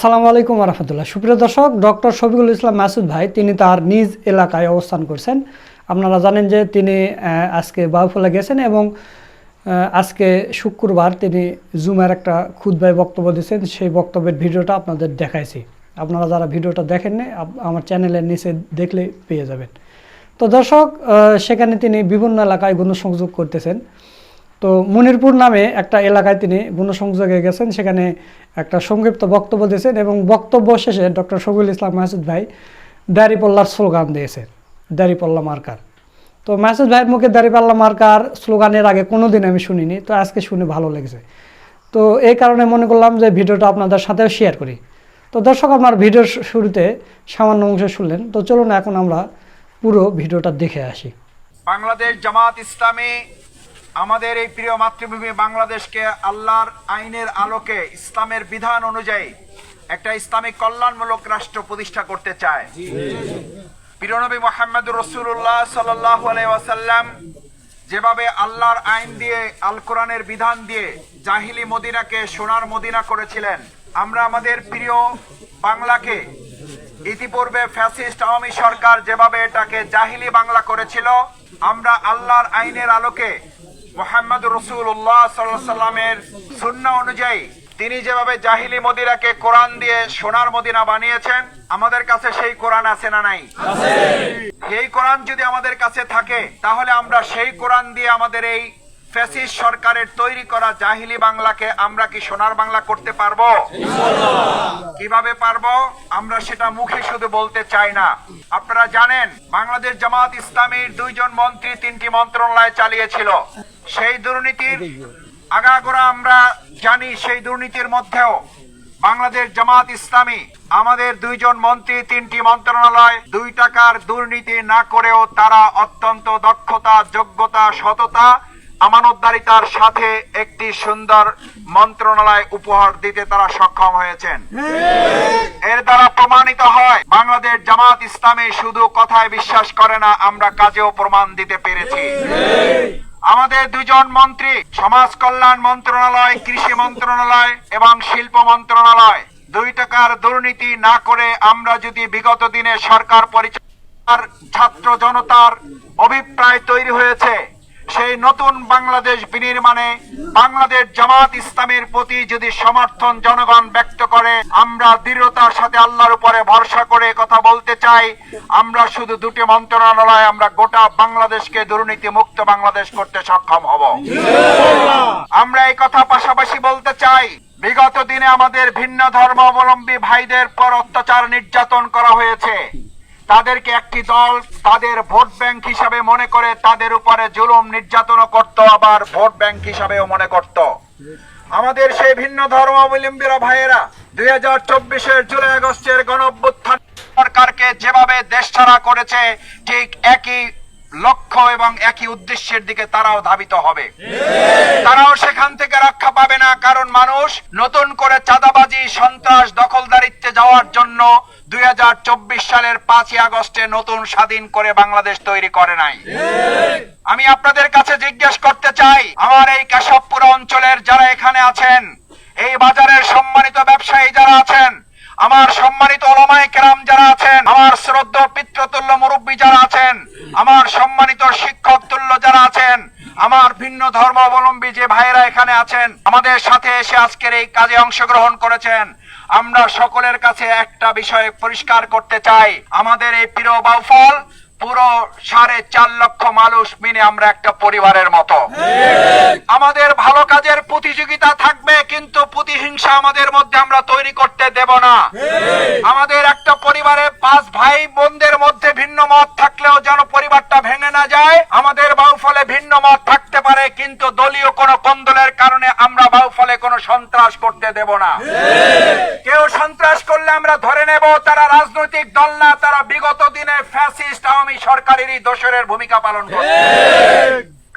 আসসালামু আলাইকুম রহমতুল্লাহ। সুপ্রিয় দর্শক, ডক্টর শফিকুল ইসলাম মাসুদ ভাই, তিনি তার নিজ এলাকায় অবস্থান করছেন। আপনারা জানেন যে তিনি আজকে বাউফলে গেছেন এবং আজকে শুক্রবার তিনি জুমের একটা খুদ্ায় বক্তব্য দিয়েছেন। সেই বক্তব্যের ভিডিওটা আপনাদের দেখাইছি। আপনারা যারা ভিডিওটা দেখেননি আমার চ্যানেলের নিচে দেখলে পেয়ে যাবেন। তো দর্শক সেখানে তিনি বিভিন্ন এলাকায় গণসংযোগ করতেছেন। তো মনিরপুর নামে একটা এলাকায় তিনি গণসংযোগে গেছেন, সেখানে একটা সংক্ষিপ্ত বক্তব্য দিয়েছেন এবং বক্তব্য শেষে ডক্টর শফিউল ইসলাম মাসুদ ভাই দাড়িপাল্লার স্লোগান দিয়েছেন, দাড়িপাল্লা মার্কার। তো মাসুদ ভাইয়ের মুখে দাড়িপাল্লা মার্কার স্লোগানের আগে কোনো দিন আমি শুনিনি, তো আজকে শুনে ভালো লেগেছে। তো এই কারণে মনে করলাম যে ভিডিওটা আপনাদের সাথেও শেয়ার করি। তো দর্শক আপনার ভিডিওর শুরুতে সামান্য অংশ শুনলেন, তো চলুন এখন আমরা পুরো ভিডিওটা দেখে আসি। বাংলাদেশ জামাত ইসলামী আমাদের এই প্রিয় মাতৃভূমি বাংলাদেশকে আল্লাহর আইনের আলোকে ইসলামের বিধান অনুযায়ী একটা ইসলামিক কল্যাণমূলক রাষ্ট্র প্রতিষ্ঠা করতে চায়। প্রিয়নবী মোহাম্মদ রসুল্লাহ সাল্লাহ ওয়াসাল্লাম যেভাবে আল্লাহর আইন দিয়ে আল কোরআনের বিধান দিয়ে জাহিলি মদিনাকে সোনার মদিনা করেছিলেন আমরা আমাদের প্রিয় বাংলাকে ইতিপূর্বে ফ্যাসিস্ট আওয়ামী সরকার যেভাবে এটাকে জাহিলি বাংলা করেছিল আমরা আল্লাহর আইনের আলোকে মোহাম্মদ রসুল্লাহ সাল্লামের শূন্য অনুযায়ী তিনি যেভাবে জাহিলি মদিনাকে কোরআন দিয়ে সোনার মদিনা বানিয়েছেন আমাদের কাছে সেই কোরআন আছে না নাই? এই কোরআন যদি আমাদের কাছে থাকে তাহলে আমরা সেই কোরআন দিয়ে আমাদের এই ফ্যাসিস্ট সরকারের তৈরি করা জাহিলি বাংলাকে আমরা কি সোনার বাংলা করতে পারব? কীভাবে পারব? আমরা সেটা মুখে শুধু বলতে চাই না। আপনারা জানেন, বাংলাদেশ জামাত ইসলামীর দুইজন মন্ত্রী তিনটি মন্ত্রণালয় চালিয়েছিল। সেই দুর্নীতির আগাগোড়া আমরা জানি, সেই দুর্নীতির মধ্যেও বাংলাদেশ জামাত ইসলামী আমাদের দুইজন মন্ত্রী তিনটি মন্ত্রণালয় দুই টাকার দুর্নীতি না করেও তারা অত্যন্ত দক্ষতা, যোগ্যতা, সততা আমানতদারিতার সাথে একটি সুন্দর মন্ত্রণালয় উপহার দিতে তারা সক্ষম হয়েছেন। এর দ্বারা প্রমাণিত হয়, বাংলাদেশ জামাত ইসলামী শুধু কথায় বিশ্বাস করে না, আমরা কাজেও প্রমাণ দিতে পেরেছি। আমাদের দুজন মন্ত্রী, সমাজ কল্যাণ মন্ত্রণালয়, কৃষি মন্ত্রণালয় এবং শিল্প মন্ত্রণালয়, দুই টাকার দুর্নীতি না করে আমরা যদি বিগত দিনে সরকার পরিচালনার ছাত্র জনতার অভিপ্রায় তৈরি হয়েছে সেই নতুন বাংলাদেশ বিনির্মাণে বাংলাদেশ জামাত ইসলামের প্রতি যদি সমর্থন জনগণ ব্যক্ত করে, আমরা দৃঢ়তার সাথে আল্লাহর উপরে ভরসা করে কথা বলতে চাই। আমরা শুধু দুটি মন্ত্রণালয়, আমরা গোটা বাংলাদেশকে দুর্নীতি মুক্ত বাংলাদেশ করতে সক্ষম হব। আমরা এই কথা পাশাপাশি বলতে চাই, বিগত দিনে আমাদের ভিন্ন ধর্মাবলম্বী ভাইদের পর অত্যাচার নির্যাতন করা হয়েছে। তাদেরকে একটি দল তাদের ভোট ব্যাংক হিসাবে মনে করে তাদের উপরে জুলুম নির্যাতন করত, আবার ভোট ব্যাংক হিসাবেও মনে করত। আমাদের সেই ভিন্ন ধর্মাবলম্বীরা ভাইয়েরা, দুই হাজার চব্বিশের জুলাই আগস্টের গণ সরকারকে যেভাবে দেশ ছাড়া করেছে, ঠিক একই লক্ষ্য এবং একই উদ্দেশ্যের দিকে তারাও ধাবিত হবে। তারাও সেখান থেকে রক্ষা পাবে না, কারণ মানুষ নতুন করে চাঁদাবাজি, সন্ত্রাস, দখলদারিত্বে যাওয়ার জন্য দুই হাজার চব্বিশ সালের পাঁচই আগস্টে নতুন স্বাধীন করে বাংলাদেশ তৈরি করে নাই। আমি আপনাদের কাছে জিজ্ঞেস করতে চাই, আমার এই কেশবপুর অঞ্চলের যারা এখানে আছেন, এই বাজারের সম্মানিত ব্যবসায়ী যারা আছেন আমার সম্মানিত অলমায় কেরাম যারা আছেন, আমার শ্রদ্ধ পিতৃতুল্য মুরব্বী যারা আছেন, আমার সম্মানিত শিক্ষক তুল্য যারা আছেন, আমার ভিন্ন ধর্মাবলম্বী যে ভাইয়েরা এখানে আছেন, আমাদের সাথে এসে আজকের এই কাজে অংশগ্রহণ করেছেন। আমরা সকলের কাছে একটা বিষয় পরিষ্কার করতে চাই। আমাদের এই প্রিয় বাউফল পুরো সাড়ে চার লক্ষ মানুষ মিলে আমরা একটা পরিবারের মতো। আমাদের ভালো কাজের প্রতিযোগিতা থাকবে, কিন্তু প্রতিহিংসা আমাদের মধ্যে আমরা তৈরি করতে দেব না। আমাদের একটা পরিবারে পাঁচ ভাই বোনদের মধ্যে ভিন্ন মত থাকলেও যেন পরিবারটা ভেঙে না যায়, আমাদের বাউফলে ভিন্ন মত থাকতে পারে, কিন্তু দলীয় কোনো কন্দলের কারণে আমরা বাউফলে কোনো সন্ত্রাস করতে দেব না। কেউ সন্ত্রাস করলে আমরা ধরে নেব, তারা রাজনৈতিক দল না, তারা বিগত দিনে ফ্যাসিস্ট আওয়ামী সরকারেরই দোসরের ভূমিকা পালন করে।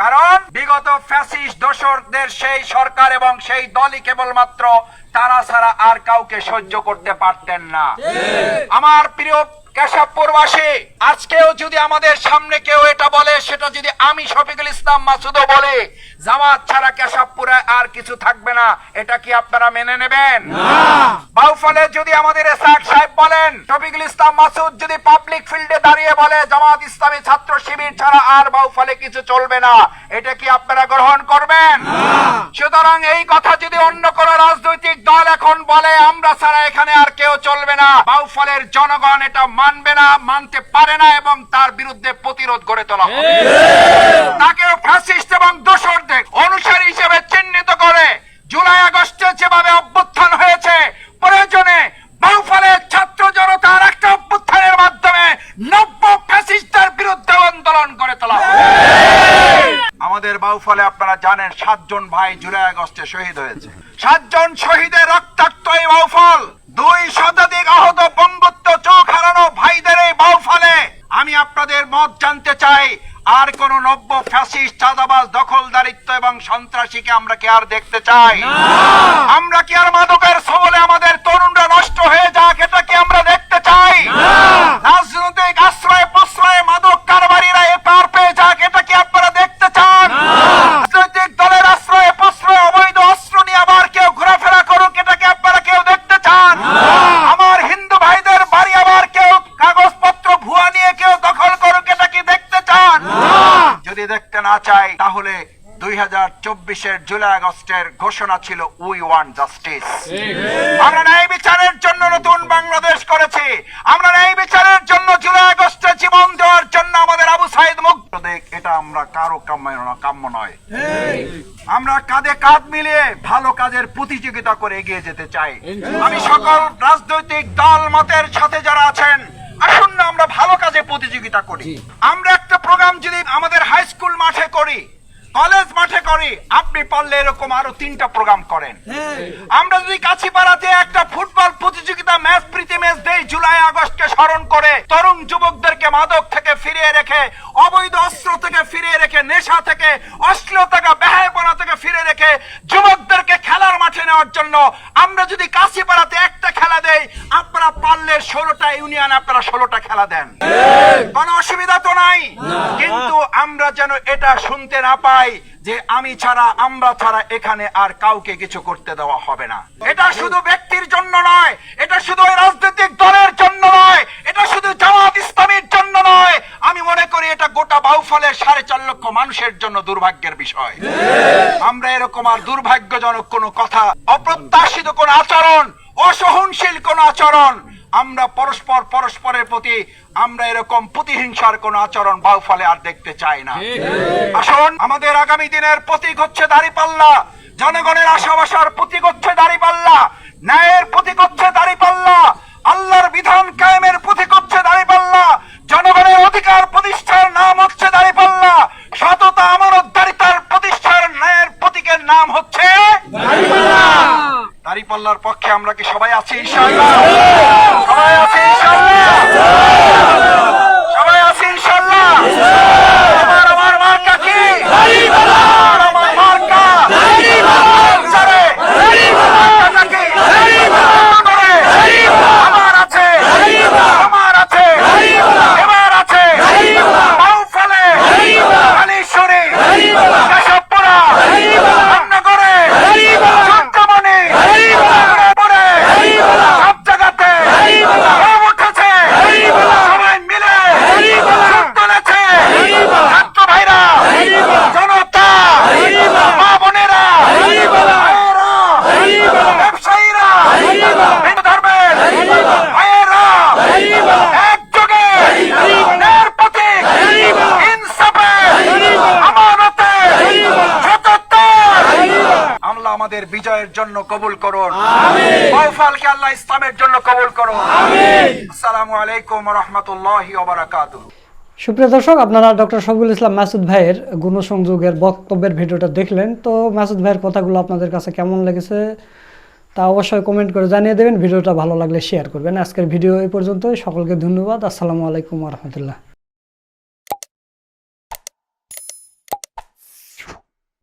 কারণ বিগত ফ্যাসিস্ট দোসরদের সেই সরকার এবং সেই দলই কেবলমাত্র তারা ছাড়া আর কাউকে সহ্য করতে পারতেন না। আমার প্রিয় কেশবপুরবাসী আজকেও যদি আমাদের সামনে কেউ এটা বলে সেটা যদি আমি শফিকুল ইসলাম মাসুদও বলে জামাত ছাড়া কেশবপুরে আর কিছু থাকবে না এটা কি আপনারা মেনে নেবেন? বাউফলে যদি আমাদের এসআক সাহেব বলেন শফিকুল ইসলাম মাসুদ যদি পাবলিক ফিল্ডে দাঁড়িয়ে বলে জামাত ইসলামী ছাত্র শিবির ছাড়া আর বাউফলে কিছু চলবে না এটা কি আপনারা গ্রহণ করবেন? সুতরাং এই কথা যদি অন্য কোন রাজনৈতিক দল এখন বলে আমরা ছাড়া এখানে না বাউফলের জনগণ এটা মানবে না মানতে পারে না এবং তার বিরুদ্ধে প্রতিরোধ গড়ে তোলা হবে। তাকেও ফ্যাসিস্ট এবং দোসরদের অনুসারী হিসেবে চিহ্নিত করে জুলাই আগস্টে যেভাবে অভ্যুত্থান হয়েছে প্রয়োজনে বাউফলের ছাত্র জনতার একটা অভ্যুত্থানের মাধ্যমে নব্য ফ্যাসিস্টদের বিরুদ্ধে আন্দোলন করে তোলা আমাদের বাউফলে আপনারা জানেন সাতজন ভাই জুলাই আগস্টে শহীদ হয়েছে। সাতজন শহীদের রক্তাক্ত এই বাউফল দুই শতাধিক আহত বঙ্গত্ব চোখ হারানো ভাইদের এই বাউফলে আমি আপনাদের মত জানতে চাই আর কোন নব্য ফ্যাসিস্ট চাঁদাবাজ দখলদারিত্ব এবং সন্ত্রাসীকে আমরা কি আর দেখতে চাই? আমরা কি আর মাদকের সবলে আমাদের তরুণরা নষ্ট হয়ে যাক চব্বিশের জুলাই আগস্টের ঘোষণা ছিল উই ওয়ান্ট জাস্টিস আমরা ন্যায় বিচারের জন্য নতুন বাংলাদেশ করেছি। আমরা ন্যায় বিচারের জন্য জুলাই আগস্টে জীবন দেওয়ার জন্য আমাদের আবু সাইদ মুক্ত দেখ এটা আমরা কারও কাম্য কাম্য নয়। আমরা কাঁধে কাঁধ মিলিয়ে ভালো কাজের প্রতিযোগিতা করে এগিয়ে যেতে চাই। আমি সকল রাজনৈতিক দল মতের সাথে যারা আছেন আসুন না আমরা ভালো কাজে প্রতিযোগিতা করি। আমরা একটা প্রোগ্রাম যদি আমাদের হাই স্কুল মাঠে করি কলেজ মাঠে করি আপনি পারলে এরকম আরও তিনটা প্রোগ্রাম করেন। আমরা যদি কাছিপাড়াতে একটা ফুটবল প্রতিযোগিতা ম্যাচ প্রীতি ম্যাচ দেই জুলাই আগস্টকে স্মরণ করে তরুণ যুবকদেরকে মাদক থেকে ফিরিয়ে রেখে অবৈধ অস্ত্র থেকে ফিরিয়ে রেখে নেশা থেকে অশ্লীলতা ব্যহায়পনা থেকে ফিরে রেখে যুবকদেরকে খেলার মাঠে নেওয়ার জন্য আমরা যদি কাছিপাড়াতে একটা খেলা দেই আপনারা পারলে ষোলোটা ইউনিয়ন আপনারা ষোলোটা খেলা দেন। কোনো অসুবিধা তো নাই। কিন্তু আমরা যেন এটা শুনতে না পাই যে আমি ছাড়া, আমরা ছাড়া এখানে আর কাউকে কিছু করতে দেওয়া হবে না। এটা শুধু ব্যক্তির জন্য নয়, এটা শুধু রাজনৈতিক দলের জন্য নয়, এটা শুধু জামাত ইসলামীর জন্য নয়। আমি মনে করি এটা গোটা বাউফলের সাড়ে চার লক্ষ মানুষের জন্য দুর্ভাগ্যের বিষয়। আমরা এরকম আর দুর্ভাগ্যজনক কোনো কথা, অপ্রত্যাশিত কোন আচরণ, অসহনশীল কোন আচরণ আমরা পরস্পর পরস্পরের প্রতি আমরা এরকম প্রতিহিংসার কোন আচরণ বাউফলে আর দেখতে চাই না। আসুন আমাদের আগামী দিনের প্রতীক হচ্ছে দাড়িপাল্লা জনগণের আশাবাসার প্রতীক হচ্ছে দাড়িপাল্লা ন্যায়ের প্রতীক হচ্ছে দাড়িপাল্লা আল্লাহর বিধান কায়েমের প্রতীক হচ্ছে দাড়িপাল্লা জনগণের অধিকার প্রতিষ্ঠার নাম হচ্ছে দাঁড়িপাল্লা সততা আমানতদারিতার প্রতিষ্ঠার ন্যায়ের প্রতীকের নাম হচ্ছে দাড়িপাল্লার পক্ষে আমরা কি সবাই আছি ইনশাআল্লাহ সবাই আছি ইনশাআল্লাহ সবাই আছি ইনশাআল্লাহ আমার আমার মার্কা কি আমার আমার মার্কা আনসারে। মার্কাটা কি? করে। আমার আছে আমার আছে এবার আছে বাউফলে কালীশ্বরী কেশবপুরা রামনগরে চন্দ্রমণি পরে সব জায়গাতে সব উঠেছে সবাই মিলে সুর তুলেছে ছাত্র ভাইরা জনতা মা বোনেরা ভাইয়েরা, ব্যবসায়ীরা হিন্দু ধর্মের ভাইয়েরা একযোগে ন্যায়ের প্রতীক ইনসাফে আমানতে সততা আল্লাহ আমাদের বিজয়ের জন্য কবুল করুন। বাউফালকে আল্লাহ ইসলামের জন্য কবুল করুন। আসসালামু আলাইকুম রহমতুল্লাহি সুপ্রিয় দর্শক আপনারা ডক্টর শফিকুল ইসলাম মাসুদ ভাইয়ের গুণসংযোগের বক্তব্যের ভিডিওটা দেখলেন। তো মাসুদ ভাইয়ের কথাগুলো আপনাদের কাছে কেমন লেগেছে তা অবশ্যই কমেন্ট করে জানিয়ে দেবেন। ভিডিওটা ভালো লাগলে শেয়ার করবেন। আজকের ভিডিও এই পর্যন্তই। সকলকে ধন্যবাদ। আসসালামু আলাইকুম রহমতুল্লাহ